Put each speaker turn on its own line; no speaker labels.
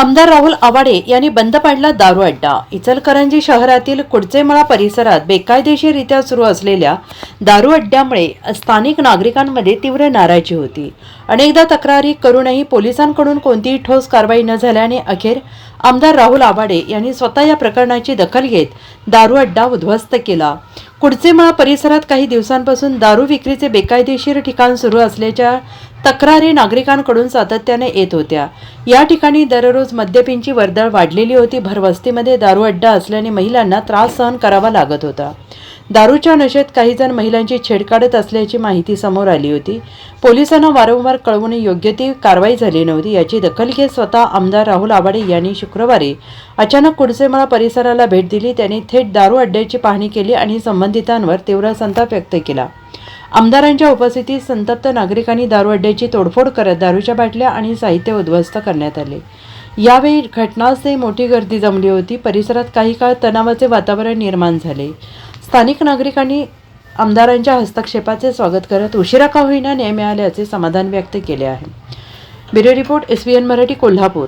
आमदार राहुल आवाडे यांनी बंद पाडला दारू अड्डा. इचलकरंजी शहरातील कुडचेमळा परिसरात बेकायदेशीररित्या सुरू असलेल्या दारू अड्ड्यामुळे स्थानिक नागरिकांमध्ये तीव्र नाराजी होती. अनेकदा तक्रारी करूनही पोलिसांकडून कोणतीही ठोस कारवाई न झाल्याने अखेर आमदार राहुल आवाडे यांनी स्वतः या प्रकरणाची दखल घेत दारू अड्डा उद्ध्वस्त केला. कुडचेमळा परिसरात काही दिवसांपासून दारू विक्रीचे बेकायदेशीर ठिकाण सुरू असल्याच्या तक्रारी नागरिकांकडून सातत्याने येत होत्या. या ठिकाणी दररोज मद्यपींची वर्दळ वाढलेली होती. भरवस्तीमध्ये दारू अड्डा असल्याने महिलांना त्रास सहन करावा लागत होता. दारूच्या नशेत काही जण महिलांची छेड काढत असल्याची माहिती समोर आली होती. पोलिसांना वारंवार कळवून योग्य ती कारवाई झाली नव्हती. याची दखल घेत स्वतः आमदार राहुल आवाडे यांनी शुक्रवारी अचानक कुडसेमळा परिसराला भेट दिली. त्यांनी थेट दारू अड्ड्याची पाहणी केली आणि संबंधितांवर तीव्र संताप व्यक्त केला. आमदारांच्या उपस्थितीत संतप्त नागरिकांनी दारू अड्ड्याची तोडफोड करत दारूच्या बाटल्या आणि साहित्य उद्ध्वस्त करण्यात आले. यावेळी घटनास्थळी मोठी गर्दी जमली होती. परिसरात काही काळ तणावाचे वातावरण निर्माण झाले. स्थानिक नागरिकांनी आमदारांच्या हस्तक्षेपाचे स्वागत करत उशिरा का होईना न्याय मिळाल्याचे समाधान व्यक्त केले आहे. Bureau report S Marathi Kolhapur.